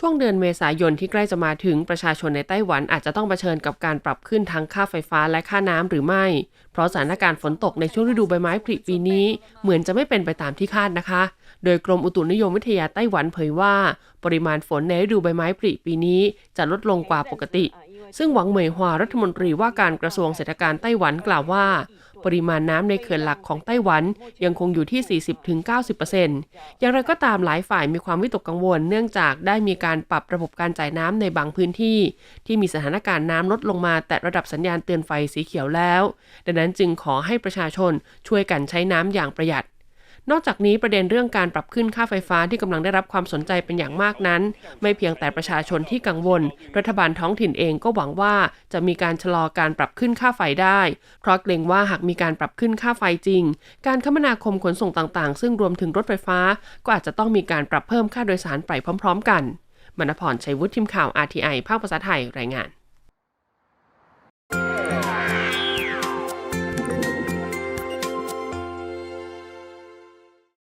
ช่วงเดือนเมษายนที่ใกล้จะมาถึงประชาชนในไต้หวันอาจจะต้องเผชิญกับการปรับขึ้นทั้งค่าไฟฟ้าและค่าน้ำหรือไม่ เพราะสถานการณ์ฝนตกในช่วงฤดูใบไม้ผลิปีนี้ เหมือนจะไม่เป็นไปตามที่คาดนะคะ โดยกรมอุตุนิยมวิทยาไต้หวันเผยว่า ปริมาณฝนในฤดูใบไม้ผลิปีนี้จะลดลงกว่าปกติ ซึ่งหวังเหมยฮวารัฐมนตรีว่าการกระทรวงเศรษฐการไต้หวันกล่าวว่า ริมาณน้ำในเขื่อนหลักของไต้หวันยังคงอยู่ที่ 40-90%อย่างไรก็ตามหลายฝ่ายมีความวิตกกังวล เนื่องจากได้มีการปรับระบบการจ่ายน้ำในบางพื้นที่ ที่มีสถานการณ์น้ำลดลงมาแต่ระดับสัญญาณเตือนไฟสีเขียวแล้ว ดังนั้นจึงขอให้ประชาชนช่วยกันใช้น้ำอย่างประหยัด นอกจากนี้ประเด็นเรื่องการปรับขึ้นค่าไฟฟ้าที่กำลังได้รับความสนใจเป็นอย่างมากนั้น ไม่เพียงแต่ประชาชนที่กังวล รัฐบาลท้องถิ่นเองก็หวังว่าจะมีการชะลอการปรับขึ้นค่าไฟได้ เพราะเกรงว่าหากมีการปรับขึ้นค่าไฟจริง การคมนาคมขนส่งต่างๆ ซึ่งรวมถึงรถไฟฟ้า ก็อาจจะต้องมีการปรับเพิ่มค่าโดยสารไปพร้อม ๆ กันมณพรชัยวุฒิทีมข่าว RTI ภาคภาษาไทยรายงาน